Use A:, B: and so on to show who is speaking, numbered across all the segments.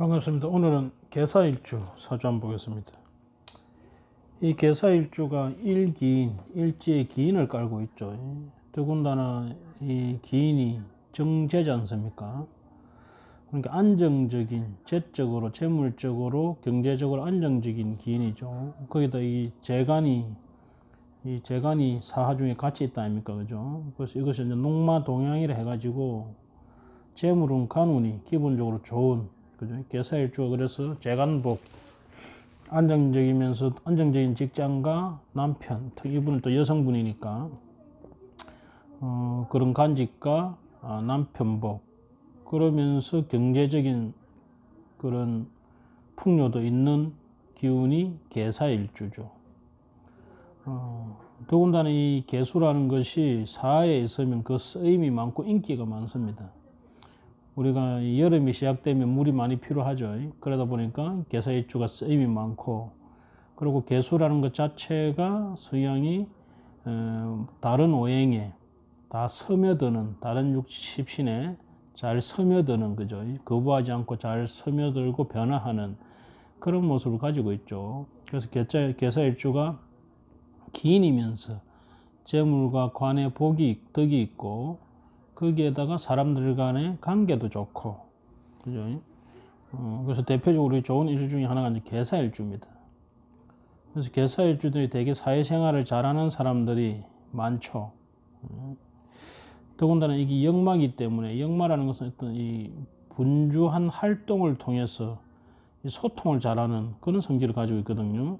A: 반갑습니다. 오늘은 개사일주 사주 한번 보겠습니다. 이 개사일주가 일기인, 일지의 기인을 깔고 있죠. 더군다나 이 기인이 정제지 않습니까? 그러니까 안정적인, 재적으로, 재물적으로, 경제적으로 안정적인 기인이죠. 거기다 이 재간이, 이 재간이 사화 중에 같이 있다 아닙니까? 그죠? 그래서 이것이 이제 농마 동양이라 해가지고 재물은 간운이 기본적으로 좋은 그죠? 개사일주가 그래서 재간복 안정적이면서 안정적인 직장과 남편, 이분은 또 여성분이니까 어, 그런 간직과 아, 남편복 그러면서 경제적인 그런 풍요도 있는 기운이 개사일주죠. 어, 더군다나 이 개수라는 것이 사에 있으면 그 쓰임이 많고 인기가 많습니다. 우리가 여름이 시작되면 물이 많이 필요하죠. 그러다 보니까 개사일주가 쓰임이 많고 그리고 개수라는 것 자체가 서양이 어, 다른 오행에 다 스며드는 다른 육십신에 잘 스며드는 거죠. 거부하지 않고 잘 스며들고 변화하는 그런 모습을 가지고 있죠. 그래서 개사일주가 기인이면서 재물과 관의 복이 덕이 있고 거기에다가 사람들 간의 관계도 좋고 그죠? 어, 그래서 대표적으로 좋은 일주 중에 하나가 이제 개사일주입니다. 그래서 개사일주들이 되게 사회생활을 잘하는 사람들이 많죠. 어. 더군다나 이게 역마기 때문에 역마라는 것은 어떤 이 분주한 활동을 통해서 소통을 잘하는 그런 성질을 가지고 있거든요.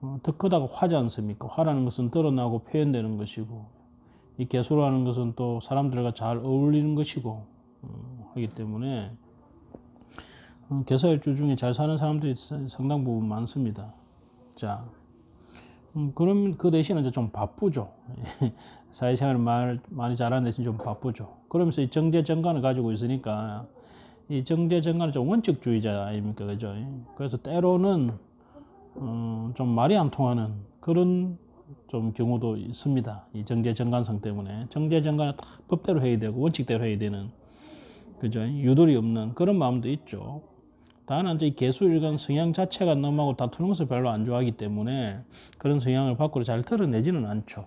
A: 어, 더 크다고 화지 않습니까? 화라는 것은 드러나고 표현되는 것이고 이 개수라는 것은 또 사람들과 잘 어울리는 것이고 어, 하기 때문에 어, 개사일주 중에 잘 사는 사람들이 상당 부분 많습니다. 자, 음, 그러면 그 대신에 좀 바쁘죠. 사회생활을 말, 많이 잘하는 대신 좀 바쁘죠. 그러면서 이 정제정관을 가지고 있으니까 이 정제정관은 좀 원칙주의자 아닙니까? 그죠? 그래서 때로는 음, 좀 말이 안 통하는 그런 좀 경우도 있습니다. 이 정제 정관성 때문에. 정제 정관은 다 법대로 해야 되고 원칙대로 해야 되는 그죠? 유도리 없는 그런 마음도 있죠. 다만 이제 개수일간 성향 자체가 너무하고 다투는 것을 별로 안 좋아하기 때문에 그런 성향을 밖으로 잘 드러내지는 않죠.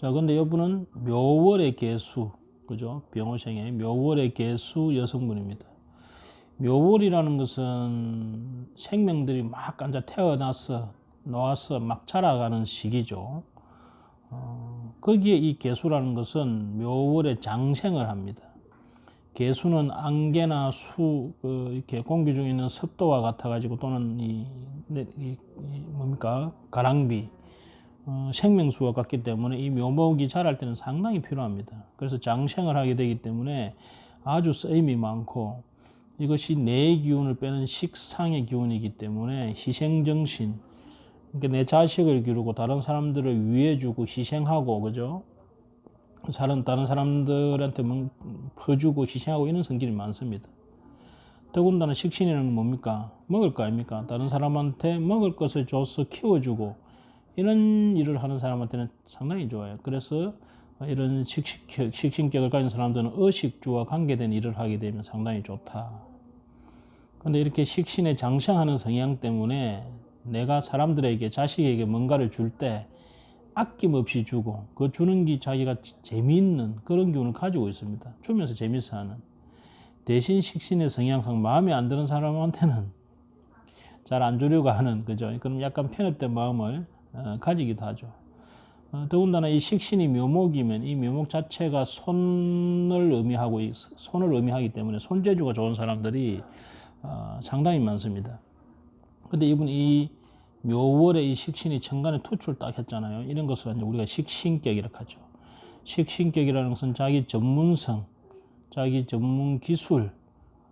A: 자, 근데 이분은 묘월의 개수, 그죠? 병호생의 묘월의 개수 여성분입니다. 묘월이라는 것은 생명들이 막 앉아 태어나서 놓아서 막 자라가는 시기죠. 어, 거기에 이 개수라는 것은 묘월의 장생을 합니다. 개수는 안개나 수, 그 이렇게 공기 중에 있는 습도와 같아가지고 또는 이, 이, 이 뭡니까 가랑비, 어, 생명수와 같기 때문에 이 묘목이 자랄 때는 상당히 필요합니다. 그래서 장생을 하게 되기 때문에 아주 쓰임이 많고 이것이 내 기운을 빼는 식상의 기운이기 때문에 희생정신, 내 자식을 기르고 다른 사람들을 위해주고 희생하고 그죠? 사람 다른 사람들한테 퍼주고 희생하고 이런 성질이 많습니다. 더군다나 식신이라는 건 뭡니까? 먹을 거 아닙니까? 다른 사람한테 먹을 것을 줘서 키워주고 이런 일을 하는 사람한테는 상당히 좋아요. 그래서 이런 식식, 식신격을 가진 사람들은 의식주와 관계된 일을 하게 되면 상당히 좋다. 근데 이렇게 식신에 장성하는 성향 때문에 내가 사람들에게 자식에게 뭔가를 줄 때 아낌없이 주고 그 주는 게 자기가 재미있는 그런 기운을 가지고 있습니다. 주면서 재미있어 하는. 대신 식신의 성향상 마음에 안 드는 사람한테는 잘 안 주려고 하는 그죠. 그럼 약간 편협된 마음을 어, 가지기도 하죠. 어, 더군다나 이 식신이 묘목이면 이 묘목 자체가 손을 의미하고 손을 의미하기 때문에 손재주가 좋은 사람들이 어, 상당히 많습니다. 근데 이분 이 묘월에 이 식신이 천간에 투출 딱 했잖아요. 이런 것을 우리가 식신격이라고 하죠. 식신격이라는 것은 자기 전문성, 자기 전문 기술,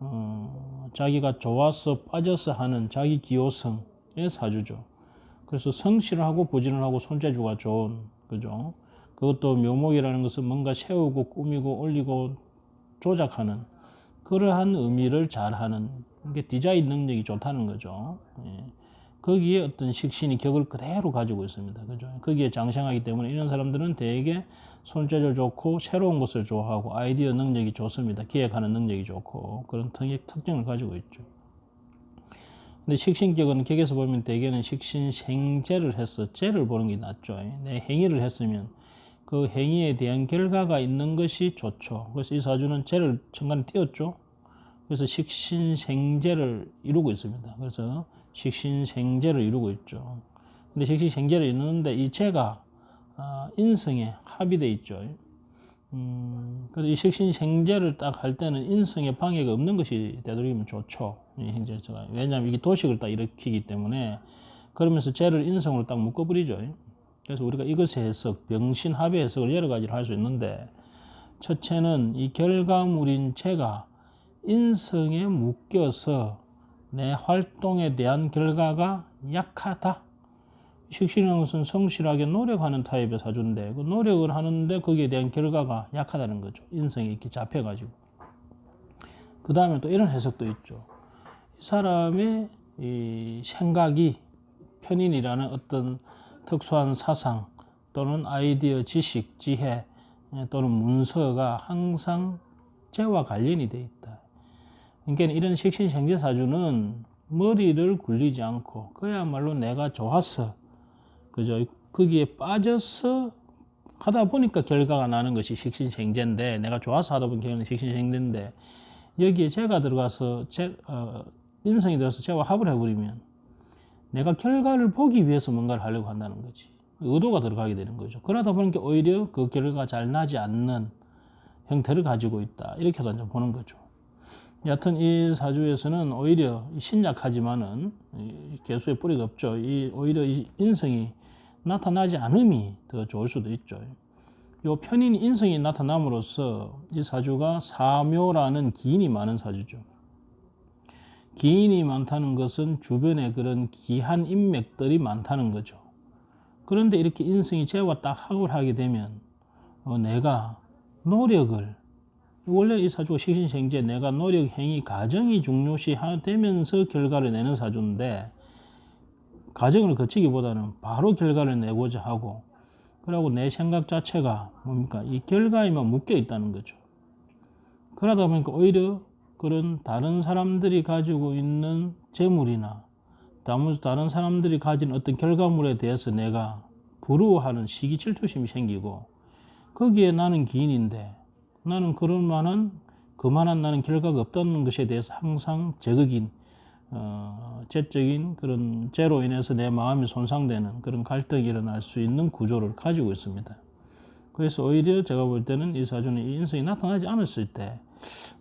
A: 어, 자기가 좋아서 빠져서 하는 자기 기호성의 사주죠. 그래서 성실하고 부지런하고 손재주가 좋은 그죠. 그것도 묘목이라는 것은 뭔가 세우고 꾸미고 올리고 조작하는 그러한 의미를 잘하는 이게 디자인 능력이 좋다는 거죠. 예. 거기에 어떤 식신이 격을 그대로 가지고 있습니다. 그죠? 거기에 장생하기 때문에 이런 사람들은 대개 손재주 좋고 새로운 것을 좋아하고 아이디어 능력이 좋습니다. 기획하는 능력이 좋고 그런 특- 특징을 가지고 있죠. 근데 식신격은 격에서 보면 대개는 식신 생재를 해서 재를 보는 게 낫죠. 내 행위를 했으면 그 행위에 대한 결과가 있는 것이 좋죠. 그래서 이 사주는 재를 천간에 띄었죠. 그래서 식신생재를 이루고 있습니다. 그래서 식신생재를 이루고 있죠. 근데 식신생재를 이루는데 이 재가 아, 인성에 합의돼 있죠. 음, 그래서 이 식신생재를 딱 할 때는 인성에 방해가 없는 것이 되도록이면 좋죠. 이 현재 제가 왜냐하면 이게 도식을 딱 일으키기 때문에 그러면서 재를 인성으로 딱 묶어버리죠. 그래서 우리가 이것의 해석, 병신합의 해석을 여러 가지로 할 수 있는데 첫째는 이 결과물인 재가 인성에 묶여서 내 활동에 대한 결과가 약하다. 식신이라는 것은 성실하게 노력하는 타입의 사주인데 그 노력을 하는데 거기에 대한 결과가 약하다는 거죠. 인성이 이렇게 잡혀가지고. 그 다음에 또 이런 해석도 있죠. 이 사람의 이 생각이 편인이라는 어떤 특수한 사상 또는 아이디어, 지식, 지혜 또는 문서가 항상 재와 관련이 돼 있다. 그러니까 이런 식신생재 사주는 머리를 굴리지 않고 그야말로 내가 좋아서 그죠? 거기에 빠져서 하다 보니까 결과가 나는 것이 식신생재인데 내가 좋아서 하다 보니 결과는 식신생재인데 여기에 재가 들어가서 재, 어, 인성이 들어서 재와 합을 해버리면 내가 결과를 보기 위해서 뭔가를 하려고 한다는 거지. 의도가 들어가게 되는 거죠. 그러다 보니까 오히려 그 결과가 잘 나지 않는 형태를 가지고 있다. 이렇게도 이제 보는 거죠 여하튼 이 사주에서는 오히려 신약하지만은 이 개수의 뿌리가 없죠. 이 오히려 이 인성이 나타나지 않음이 더 좋을 수도 있죠. 요 편인 인성이 나타남으로써 이 사주가 사묘라는 기인이 많은 사주죠. 기인이 많다는 것은 주변에 그런 기한 인맥들이 많다는 거죠. 그런데 이렇게 인성이 딱 합을 하게 되면 어, 내가 노력을 원래 이 사주가 식신생재 내가 노력 행위 과정이 중요시 되면서 결과를 내는 사주인데 과정을 거치기보다는 바로 결과를 내고자 하고 그리고 내 생각 자체가 뭡니까 이 결과에만 묶여 있다는 거죠. 그러다 보니까 오히려 그런 다른 사람들이 가지고 있는 재물이나 다른 사람들이 가진 어떤 결과물에 대해서 내가 부러워하는 시기 질투심이 생기고 거기에 나는 기인인데 나는 그럴 만한 그만한 나는 결과가 없다는 것에 대해서 항상 적극인 어, 재적인 그런 죄로 인해서 내 마음이 손상되는 그런 갈등이 일어날 수 있는 구조를 가지고 있습니다. 그래서 오히려 제가 볼 때는 이 사주는 이 인성이 나타나지 않았을 때,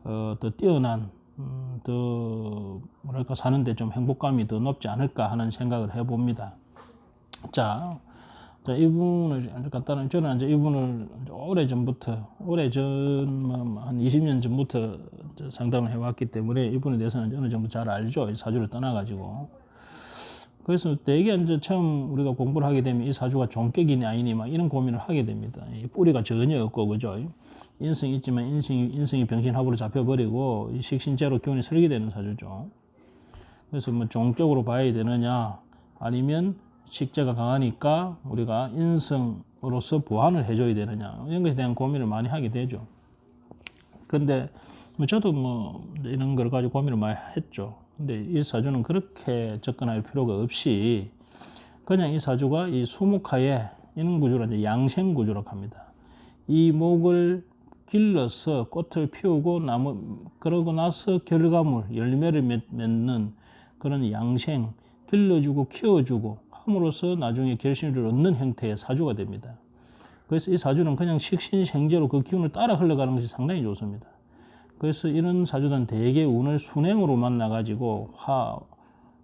A: 어, 더 뛰어난, 음, 더, 뭐랄까, 사는데 좀 행복감이 더 높지 않을까 하는 생각을 해봅니다. 자, 자, 이분을 아주 간단한 저는 이제 이분을 오래 전부터 오래 전한 20년 전부터 상담을 해왔기 때문에 이분에 대해서는 어느 정도 잘 알죠. 이 사주를 떠나가지고. 그래서 되게 이제 처음 우리가 공부를 하게 되면 이 사주가 종격이니 아니니 막 이런 고민을 하게 됩니다. 이 뿌리가 전혀 없고 그죠. 인성이 있지만 인성이 인성이 병신합으로 잡혀버리고 이 식신제로 기운이 설계되는 사주죠. 그래서 뭐 종적으로 봐야 되느냐 아니면 식재가 강하니까 우리가 인성으로서 보완을 해줘야 되느냐 이런 것에 대한 고민을 많이 하게 되죠. 근데 뭐 저도 뭐 이런 걸 가지고 고민을 많이 했죠. 근데 이 사주는 그렇게 접근할 필요가 없이 그냥 이 사주가 이 수목하에 이런 구조를 이제 양생 구조라고 합니다. 이 목을 길러서 꽃을 피우고 나무 그러고 나서 결과물 열매를 맺는 그런 양생 길러주고 키워주고 함으로써 나중에 결실을 얻는 형태의 사주가 됩니다. 그래서 이 사주는 그냥 식신생재로 그 기운을 따라 흘러가는 것이 상당히 좋습니다. 그래서 이런 사주는 대개 운을 순행으로 만나가지고 화,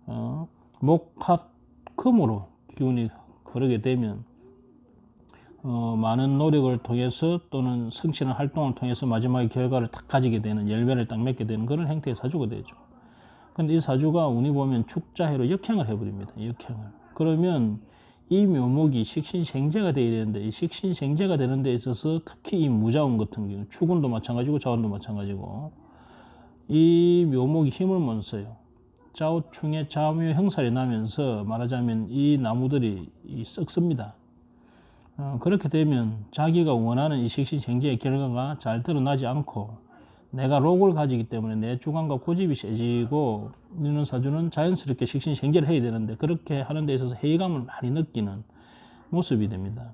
A: 어, 목 화, 금으로 기운이 흐르게 되면 어, 많은 노력을 통해서 또는 성실한 활동을 통해서 마지막에 결과를 딱 가지게 되는 열매를 딱 맺게 되는 그런 형태의 사주가 되죠. 근데 이 사주가 운이 보면 축자해로 역행을 해버립니다. 역행을. 그러면 이 묘목이 식신생재가 되어야 되는데 이 식신생재가 되는 데 있어서 특히 이 무자운 같은 경우 축운도 마찬가지고 자운도 마찬가지고 이 묘목이 힘을 못 써요. 좌우충의 자묘 형살이 나면서 말하자면 이 나무들이 이 썩습니다. 어, 그렇게 되면 자기가 원하는 이 식신생제의 결과가 잘 드러나지 않고 내가 록을 가지기 때문에 내 주관과 고집이 세지고 이런 사주는 자연스럽게 식신생제를 해야 되는데 그렇게 하는 데 있어서 회의감을 많이 느끼는 모습이 됩니다.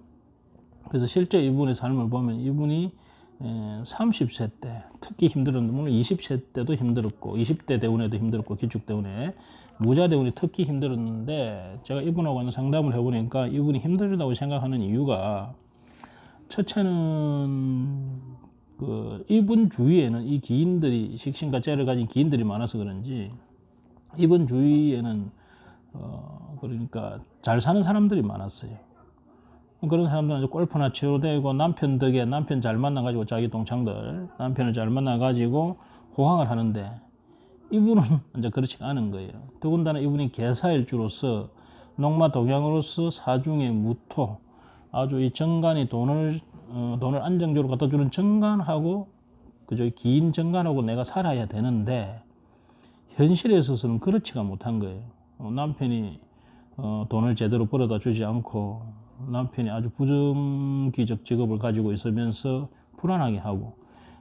A: 그래서 실제 이분의 삶을 보면 이분이 30세 때 특히 힘들었는데 물론 20세 때도 힘들었고 20대 대운에도 힘들었고 기축 대운에 무자 대운이 특히 힘들었는데 제가 이분하고 상담을 해보니까 이분이 힘들다고 생각하는 이유가 첫째는 그 이분 주위에는 이 기인들이 식신과 째를 가진 기인들이 많아서 그런지 이분 주위에는 어 그러니까 잘 사는 사람들이 많았어요. 그런 사람들은 골프나 치러 되고 남편 덕에 남편 잘 만나가지고 자기 동창들 남편을 잘 만나가지고 호강을 하는데 이분은 이제 그렇지가 않은 거예요. 더군다나 이분이 개사일주로서 농마 동양으로서 사중의 무토 아주 이 정관이 돈을 어, 돈을 안정적으로 갖다 주는 정관하고 그저 긴 정관하고 내가 살아야 되는데 현실에 있어서는 그렇지가 못한 거예요. 어, 남편이 어, 돈을 제대로 벌어다 주지 않고 남편이 아주 부정기적 직업을 가지고 있으면서 불안하게 하고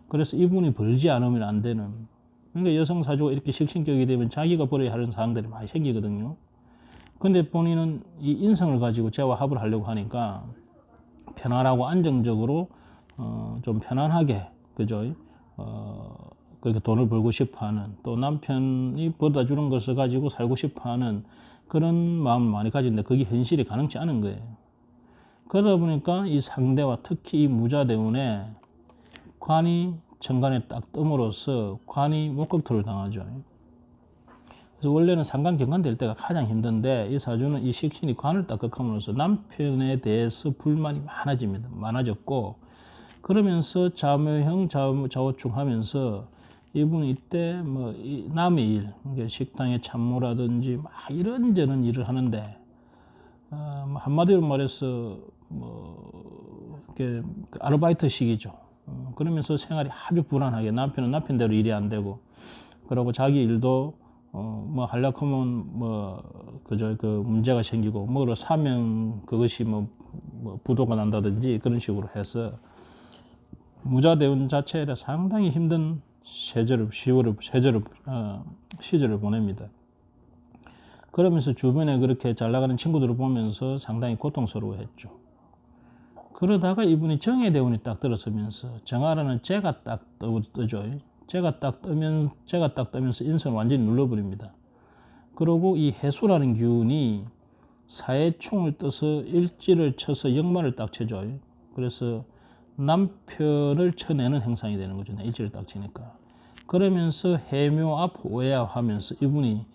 A: 그래서 이분이 벌지 않으면 안 되는 그러니까 여성 사주가 이렇게 식신격이 되면 자기가 벌어야 하는 사항들이 많이 생기거든요. 근데 본인은 이 인성을 가지고 재와 합을 하려고 하니까 편안하고 안정적으로 어, 좀 편안하게 그죠? 어, 그렇게 돈을 벌고 싶어하는 또 남편이 벌어다 주는 것을 가지고 살고 싶어하는 그런 마음을 많이 가지는데 그게 현실이 가능치 않은 거예요. 그러다 보니까 이 상대와 특히 이 무자 대운에 관이 천간에 딱 뜸으로써 관이 목격토를 당하죠. 그래서 원래는 상관 경관 될 때가 가장 힘든데 이 사주는 이 식신이 관을 딱 극함으로써 남편에 대해서 불만이 많아집니다. 많아졌고 그러면서 자묘형 좌우충 하면서 이분이 이때 뭐 남의 일, 그러니까 식당에 참모라든지 막 이런저런 일을 하는데 어, 뭐 한마디로 말해서 뭐 이렇게 그 아르바이트식이죠. 어, 그러면서 생활이 아주 불안하게 남편은 남편대로 일이 안 되고 그러고 자기 일도 어, 뭐 하려고 하면 뭐 그저 그 문제가 생기고 뭐로 사면 그것이 뭐, 뭐 부도가 난다든지 그런 식으로 해서 무자 대운 자체에 상당히 힘든 세절을 시월을 세절을 어, 시절을 보냅니다. 그러면서 주변에 그렇게 잘 나가는 친구들을 보면서 상당히 고통스러워했죠. 그러다가 이분이 정의 대운이 딱 들어서면서 정하라는 째가 딱 뜨죠. 째가 딱 뜨면 째가 딱 뜨면서 인성을 완전히 눌러버립니다. 그리고 이 해수라는 기운이 사해충을 떠서 일지를 쳐서 역마를 딱 쳐줘. 그래서 남편을 쳐내는 행상이 되는 거죠. 일지를 딱 치니까. 그러면서 해묘 앞 오해야 하면서 이분이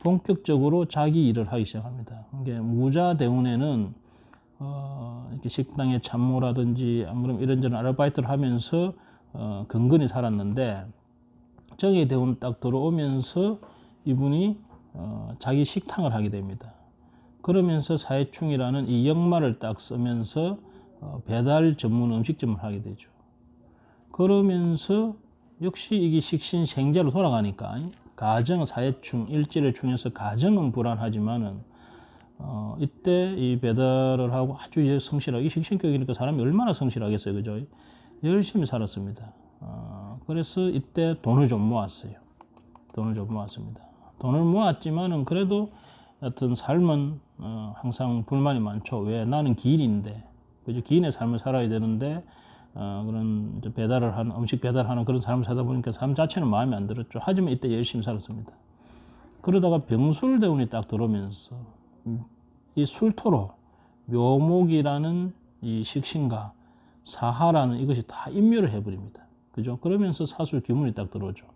A: 본격적으로 자기 일을 하기 시작합니다. 이게 무자 대운에는 어, 이렇게 식당에 참모라든지 안 그러면 이런저런 아르바이트를 하면서 어, 근근히 살았는데 정의 대운 딱 들어오면서 이분이 어, 자기 식당을 하게 됩니다. 그러면서 사회충이라는 이 역마를 딱 쓰면서 어, 배달 전문 음식점을 하게 되죠. 그러면서 역시 이게 식신 생자로 돌아가니까 가정 사회충 일지를 충해서 가정은 불안하지만은 어, 이때 이 배달을 하고 아주 성실하게 식신격이니까 사람이 얼마나 성실하겠어요, 그죠? 열심히 살았습니다. 어, 그래서 이때 돈을 좀 모았어요. 돈을 좀 모았습니다. 돈을 모았지만은 그래도 어떤 삶은 어, 항상 불만이 많죠. 왜 나는 기인인데, 그죠? 기인의 삶을 살아야 되는데 어, 그런 배달을 하는 음식 배달하는 그런 삶을 살다 보니까 삶 자체는 마음에 안 들었죠. 하지만 이때 열심히 살았습니다. 그러다가 병술 대운이 딱 들어오면서 이 술토로 묘목이라는 이 식신과 사하라는 이것이 다 인멸을 해버립니다. 그죠? 그러면서 사술 기문이 딱 들어오죠.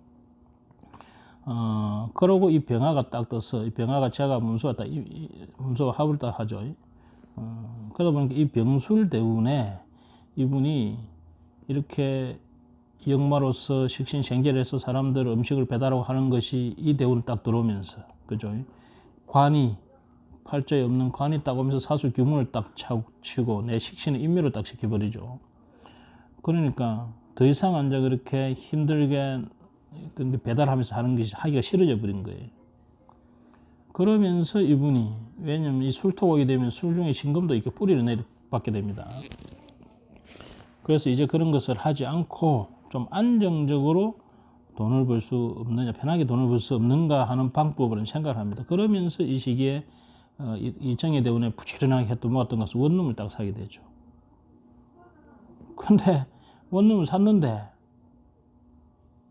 A: 어, 그러고 이 병화가 딱 떠서 이 병화가 제가 문수가 딱, 문수가 합을 딱 하죠. 어, 그러다 보니까 이 병술 대운에 이분이 이렇게 역마로서 식신생제를 해서 사람들 음식을 배달하고 하는 것이 이 대운 딱 들어오면서 그죠? 관이 팔자에 없는 관이 딱 오면서 사술 규문을 딱 치고 내 식신을 인멸을 딱 시켜버리죠. 그러니까 더 이상 앉아 그렇게 힘들게 배달하면서 하는 것이 하기가 싫어져 버린 거예요. 그러면서 이분이 왜냐면 이 술토가 오게 되면 술 중에 신금도 이렇게 뿌리를 내받게 됩니다. 그래서 이제 그런 것을 하지 않고 좀 안정적으로 돈을 벌 수 없느냐, 편하게 돈을 벌 수 없는가 하는 방법을 생각을 합니다. 그러면서 이 시기에 어, 이, 이 정의 대운에 부지런하게 했던 모았던 것을 원룸을 딱 사게 되죠. 근데 원룸을 샀는데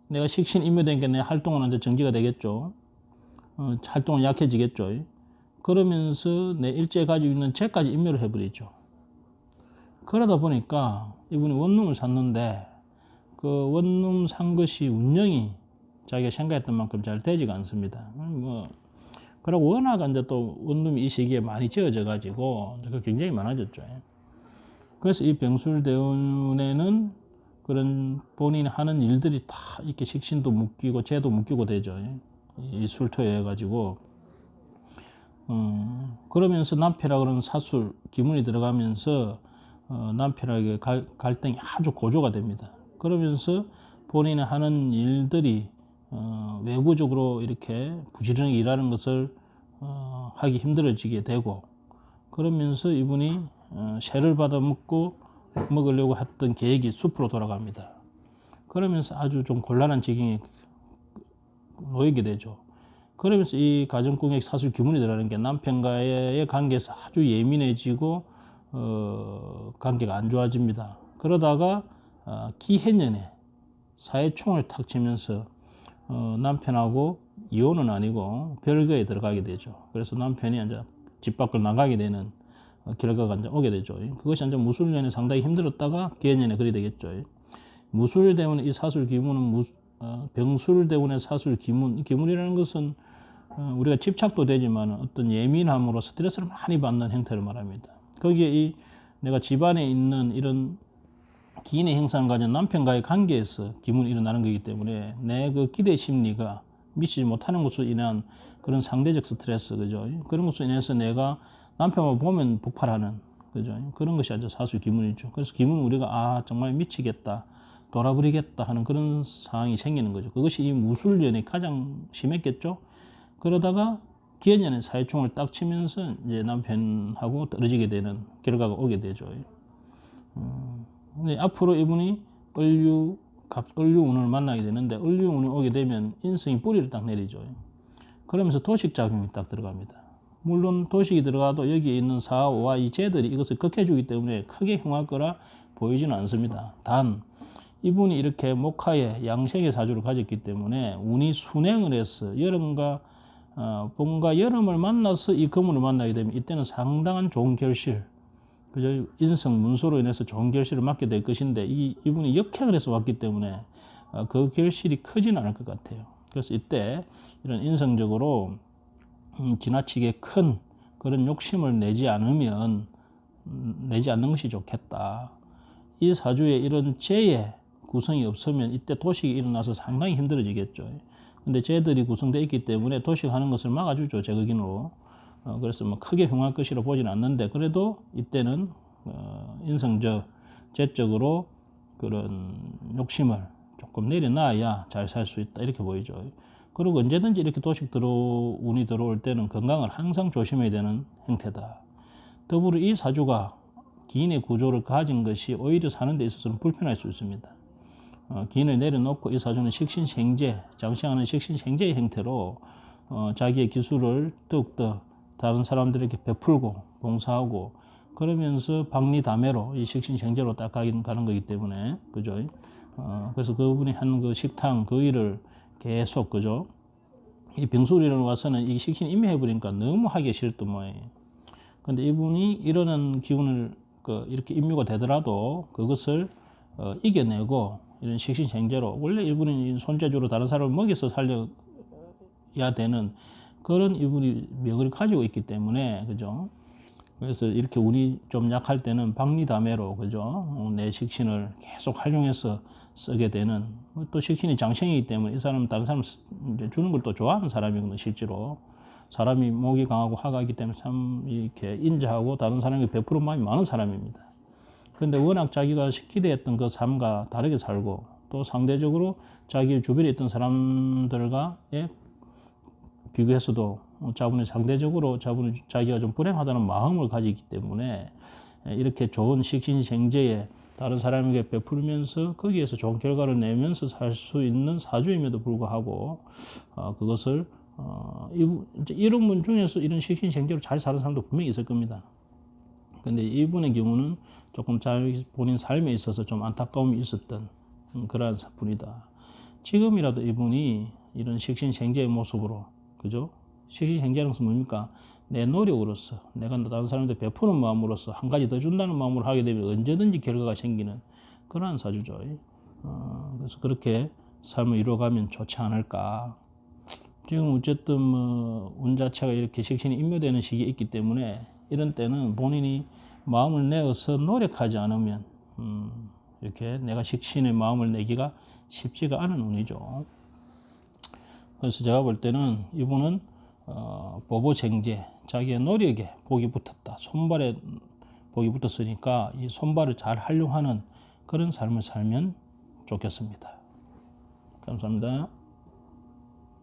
A: 내가 식신 임묘되니까 내 활동은 이제 정지가 되겠죠. 어, 활동은 약해지겠죠. 그러면서 내 일제 가지고 있는 죄까지 임묘를 해버리죠. 그러다 보니까 이분이 원룸을 샀는데 그 원룸 산 것이 운영이 자기가 생각했던 만큼 잘 되지가 않습니다. 뭐 그리고 워낙 이제 또 원룸이 이 시기에 많이 지어져 가지고 굉장히 많아졌죠. 그래서 이 병술대운에는 그런 본인이 하는 일들이 다 이렇게 식신도 묶이고 죄도 묶이고 되죠. 이 술토에 해가지고 어, 그러면서 남편이라 그러는 사술 기문이 들어가면서 어, 남편에게 갈, 갈등이 아주 고조가 됩니다. 그러면서 본인이 하는 일들이 어, 외부적으로 이렇게 부지런히 일하는 것을 어, 하기 힘들어지게 되고 그러면서 이분이 어, 세를 받아 먹고 먹으려고 했던 계획이 숲으로 돌아갑니다. 그러면서 아주 좀 곤란한 지경에 놓이게 되죠. 그러면서 이 가정공약 사술 규문이 들어가는 게 남편과의 관계에서 아주 예민해지고 어, 관계가 안 좋아집니다. 그러다가 어, 기해년에 사회총을 탁 치면서 어, 남편하고 이혼은 아니고 별거에 들어가게 되죠. 그래서 남편이 이제 집 밖을 나가게 되는 어, 결과가 이제 오게 되죠. 그것이 이제 무술년에 상당히 힘들었다가 기해년에 그리 되겠죠. 무술대운의 이 사술 기문은 무, 어, 병술대운의 사술 기문, 기문이라는 것은 어, 우리가 집착도 되지만 어떤 예민함으로 스트레스를 많이 받는 형태를 말합니다. 거기에 이 내가 집안에 있는 이런 기인의 형상을 가진 남편과의 관계에서 기문이 일어나는 거기 때문에 내 그 기대 심리가 미치지 못하는 것으로 인한 그런 상대적 스트레스, 그죠? 그런 것으로 인해서 내가 남편만 보면 폭발하는, 그죠? 그런 것이 아주 사수 기문이죠. 그래서 기문 우리가 아, 정말 미치겠다. 돌아버리겠다 하는 그런 상황이 생기는 거죠. 그것이 이 무술년에 가장 심했겠죠. 그러다가 기해년에 사회총을 딱 치면서 이제 남편하고 떨어지게 되는 결과가 오게 되죠. 음, 앞으로 이분이 을류, 갑, 을류운을 만나게 되는데 을류운이 오게 되면 인성이 뿌리를 딱 내리죠. 그러면서 도식작용이 딱 들어갑니다. 물론 도식이 들어가도 여기에 있는 사와 이 재들이 이것을 극해주기 때문에 크게 흉할 거라 보이지는 않습니다. 단 이분이 이렇게 목화의 양생의 사주를 가졌기 때문에 운이 순행을 해서 여름과 어, 봄과 여름을 만나서 이 금운을 만나게 되면 이때는 상당한 좋은 결실, 그죠? 인성 문서로 인해서 좋은 결실을 맞게 될 것인데 이 이분이 역행을 해서 왔기 때문에 어, 그 결실이 크지는 않을 것 같아요. 그래서 이때 이런 인성적으로 음, 지나치게 큰 그런 욕심을 내지 않으면 음, 내지 않는 것이 좋겠다. 이 사주에 이런 죄의 구성이 없으면 이때 도식이 일어나서 상당히 힘들어지겠죠. 근데 쟤들이 구성되어 있기 때문에 도식하는 것을 막아주죠. 제거긴으로. 어, 그래서 뭐 크게 흉할 것이라 보지는 않는데 그래도 이때는 어, 인성적, 재적으로 그런 욕심을 조금 내려놔야 잘 살 수 있다 이렇게 보이죠. 그리고 언제든지 이렇게 도식 들어 운이 들어올 때는 건강을 항상 조심해야 되는 형태다. 더불어 이 사주가 기인의 구조를 가진 것이 오히려 사는 데 있어서는 불편할 수 있습니다. 어, 기인을 내려놓고 이 사주는 식신생재, 장시하는 식신생재의 형태로 어, 자기의 기술을 더욱더 다른 사람들에게 베풀고 봉사하고 그러면서 박리다매로 이 식신생재로 딱 가는 거기 때문에 그죠? 어, 그래서 그분이 하는 그 식탕 그 일을 계속 그죠? 이 병술이라는 와서는 이 식신 임해해 버리니까 너무 하기 싫던 모양이에요. 근데 이분이 이러는 기운을 그 이렇게 임묘가 되더라도 그것을 어, 이겨내고 이런 식신생재로 원래 이분이 손재주로 다른 사람을 먹여서 살려야 되는 그런 이분이 명을 가지고 있기 때문에 그죠. 그래서 이렇게 운이 좀 약할 때는 박리다매로 그죠. 어, 내 식신을 계속 활용해서 쓰게 되는 또 식신이 장생이기 때문에 이 사람은 다른 사람 주는 걸 또 좋아하는 사람이거든요 실제로 사람이 목이 강하고 화가 있기 때문에 참 이렇게 인자하고 다른 사람에게 베푸는 마음이 많은 사람입니다. 근데 워낙 자기가 기대했던 그 삶과 다르게 살고 또 상대적으로 자기 주변에 있던 사람들과 예, 비교해서도 어, 자본에 상대적으로 자본 자기가 좀 불행하다는 마음을 가지기 때문에 예, 이렇게 좋은 식신생제에 다른 사람에게 베풀면서 거기에서 좋은 결과를 내면서 살 수 있는 사주임에도 불구하고 어, 그것을 어, 이런 분 중에서 이런 식신생제로 잘 사는 사람도 분명히 있을 겁니다. 근데 이분의 경우는 조금 자기 본인 삶에 있어서 좀 안타까움이 있었던 음, 그러한 분이다. 지금이라도 이분이 이런 식신생제의 모습으로 그죠? 것은 뭡니까? 내 노력으로서 내가 다른 사람한테 베푸는 마음으로서 한 가지 더 준다는 마음으로 하게 되면 언제든지 결과가 생기는 그러한 사주죠. 어, 그래서 그렇게 삶을 이루어가면 좋지 않을까. 지금 어쨌든 뭐 운 자체가 이렇게 식신이 인묘되는 시기에 있기 때문에 이런 때는 본인이 마음을 내어서 노력하지 않으면 음, 이렇게 내가 식신의 마음을 내기가 쉽지가 않은 운이죠. 그래서 제가 볼 때는 이분은 어, 보보쟁제 자기의 노력에 복이 붙었다. 손발에 복이 붙었으니까 이 손발을 잘 활용하는 그런 삶을 살면 좋겠습니다. 감사합니다.